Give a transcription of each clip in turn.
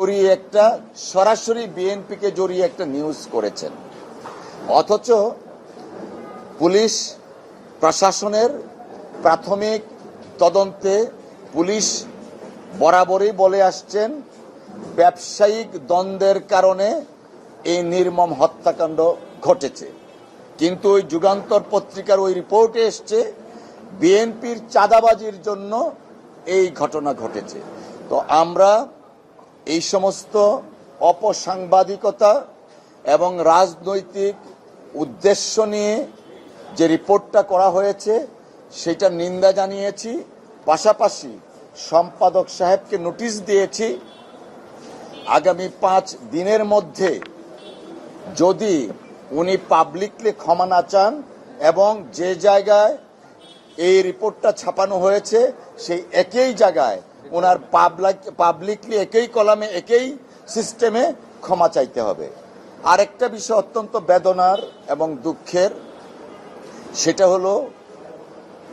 জড়িয়ে একটা, সরাসরি বিএনপিকে জড়িয়ে একটা নিউজ করেছেন। অথচ পুলিশ প্রশাসনের প্রাথমিক তদন্তে পুলিশ বরাবরই বলে আসছেন, ব্যবসায়িক দ্বন্দ্বের কারণে এই নির্মম হত্যাকাণ্ড ঘটেছে। কিন্তু ওই যুগান্তর পত্রিকার ওই রিপোর্টে এসছে বিএনপির চাঁদাবাজির জন্য এই ঘটনা ঘটেছে। তো আমরা এই সমস্ত অপসাংবাদিকতা এবং রাজনৈতিক উদ্দেশ্য নিয়ে যে রিপোর্টটা করা হয়েছে, সেটা নিন্দা জানিয়েছি। পাশাপাশি সম্পাদক সাহেবকে নোটিশ দিয়েছি, আগামী পাঁচ দিনের মধ্যে যদি উনি পাবলিকলি ক্ষমা না চান এবং যে জায়গায় এই রিপোর্টটা ছাপানো হয়েছে, সেই একই জায়গায় ওনার পাবলিক পাবলিকলি একই কলামে একই সিস্টেমে ক্ষমা চাইতে হবে। আরেকটা বিষয় অত্যন্ত বেদনার এবং দুঃখের, সেটা হলো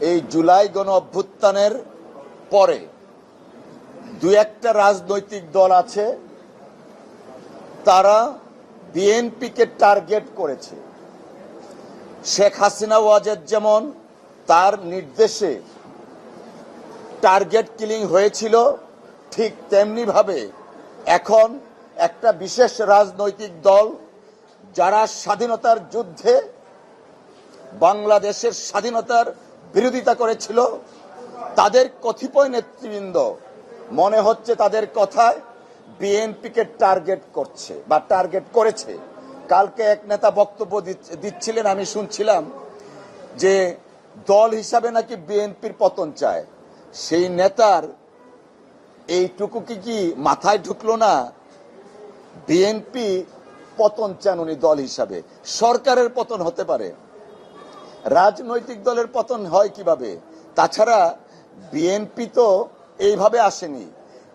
এই জুলাই গণ অভ্যুত্থানের পরে দু একটা রাজনৈতিক দল আছে, তারা বিএনপিকে টার্গেট করেছে। শেখ হাসিনা ওয়াজেদ যেমন, তার নির্দেশে টার্গেট কিলিং হয়েছিল ঠিক তেমনি ভাবে এখন একটা বিশেষ রাজনৈতিক দল যারা স্বাধীনতার যুদ্ধে বাংলাদেশের স্বাধীনতার বিরোধিতা করেছিল, তাদের কতিপয় নেতৃবৃন্দ মনে হচ্ছে তাদের কথায় বিএনপিকে টার্গেট করছে বা টার্গেট করেছে। কালকে এক নেতা বক্তব্য দিচ্ছ- দিচ্ছিলেন, আমি শুনছিলাম যে দল হিসাবে নাকি বিএনপির পতন চায়। সেই নেতার এইটুকু কি কি মাথায় ঢুকলো না? বিএনপি পতন চান উনি দল হিসাবে। সরকারের পতন হতে পারে। রাজনৈতিক দলের পতন হয় কীভাবে? তাছাড়া বিএনপি তো এইভাবে আসেনি।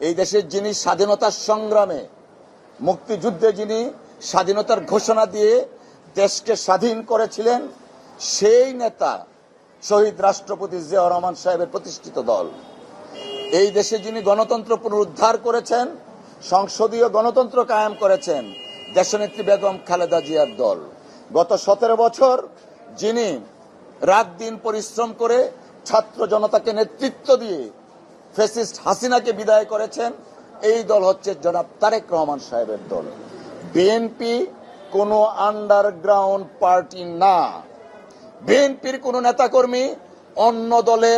এই দেশের যিনি স্বাধীনতার সংগ্রামে, মুক্তিযুদ্ধে যিনি স্বাধীনতার ঘোষণা দিয়ে দেশকে স্বাধীন করেছিলেন, সেই নেতা শহীদ রাষ্ট্রপতি জিয়া রহমান সাহেবের প্রতিষ্ঠিত দল। এই দেশে যিনি গণতন্ত্র পুনরুদ্ধার করেছেন, সংসদীয় গণতন্ত্র কায়েম করেছেন, দেশনেত্রী বেগম খালেদা জিয়ার দল। গত সতেরো বছর যিনি রাত দিন পরিশ্রম করে ছাত্র জনতাকে নেতৃত্ব দিয়ে ফেসিস্ট হাসিনাকে বিদায় করেছেন, এই দল হচ্ছে জনাব তারেক রহমান সাহেবের দল। বিএনপি কোনো আন্ডারগ্রাউন্ড পার্টি না। বিএনপির কোন নেতাকর্মী অন্য দলে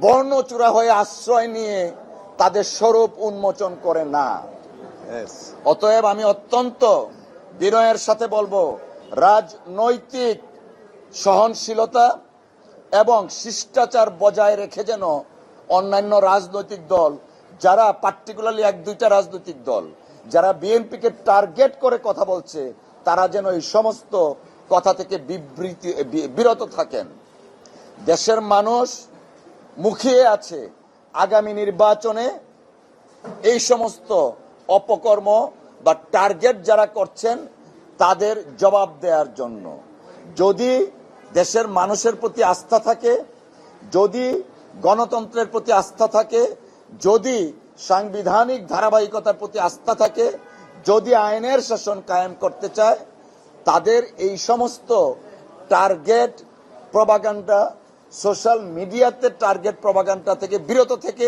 বর্ণচূড়া হয়ে আশ্রয় নিয়ে তাদের স্বরূপ উন্মোচন করে না। অতএব আমি অত্যন্ত বিনয়ের সাথে বলব রাজনৈতিক সহনশীলতা এবং শিষ্টাচার বজায় রেখে যেন অন্যান্য রাজনৈতিক দল যারা পার্টিকুলারলি এক দুইটা রাজনৈতিক দল যারা বিএনপিকে টার্গেট করে কথা বলছে তারা যেন এই সমস্ত কথা থেকে বিবৃতি বিরত থাকেন। দেশের মানুষ মুখিয়ে আছে আগামী নির্বাচনে এই সমস্ত অপকর্ম বা টার্গেট যারা করছেন তাদের জবাব দেওয়ার জন্য। যদি দেশের মানুষের প্রতি আস্থা থাকে, যদি গণতন্ত্রের প্রতি আস্থা থাকে, যদি সাংবিধানিক ধারাবাহিকতার প্রতি আস্থা থাকে, যদি আইনের শাসন কায়েম করতে চায় তাদের এই সমস্ত টার্গেট প্রবাগান্ডা সোশ্যাল মিডিয়াতে টার্গেট প্রবাগান্ডা থেকে বিরত থেকে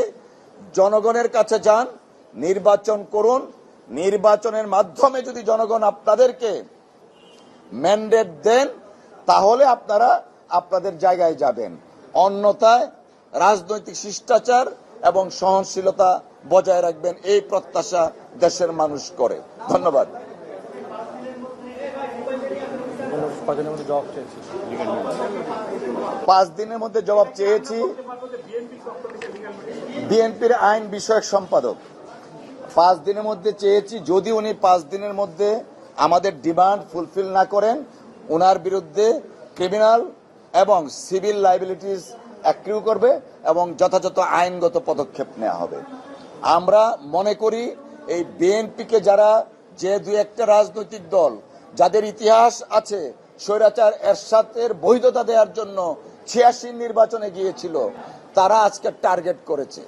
জনগণের কাছে যান, নির্বাচন করুন। নির্বাচনের মাধ্যমে যদি জনগণ আপনাদেরকে ম্যান্ডেট দেন, তাহলে আপনারা আপনাদের জায়গায় যাবেন। অন্যথায় রাজনৈতিক শিষ্টাচার এবং সহনশীলতা বজায় রাখবেন, এই প্রত্যাশা দেশের মানুষ করে। ধন্যবাদ। পাঁচ দিনের মধ্যে জবাব চেয়েছি। বিএনপির আইন বিষয়ক সম্পাদক। পাঁচ দিনের মধ্যে চেয়েছি, যদি উনি পাঁচ দিনের মধ্যে আমাদের ডিমান্ড ফুলফিল না করেন ওনার বিরুদ্ধে ক্রিমিনাল এবং সিভিল লাইবিলিটিস অ্যাক্রিউ করবে এবং যথাযথ আইনগত পদক্ষেপ নেওয়া হবে। আমরা মনে করি এই বিএনপিকে যারা যে দুই একটা রাজনৈতিক দল, যাদের ইতিহাস আছে স্বৈরাচার এরশাদের বৈধতা দেওয়ার জন্য ছিয়াশি নির্বাচনে গিয়েছিল। তারা আজকে টার্গেট করেছে।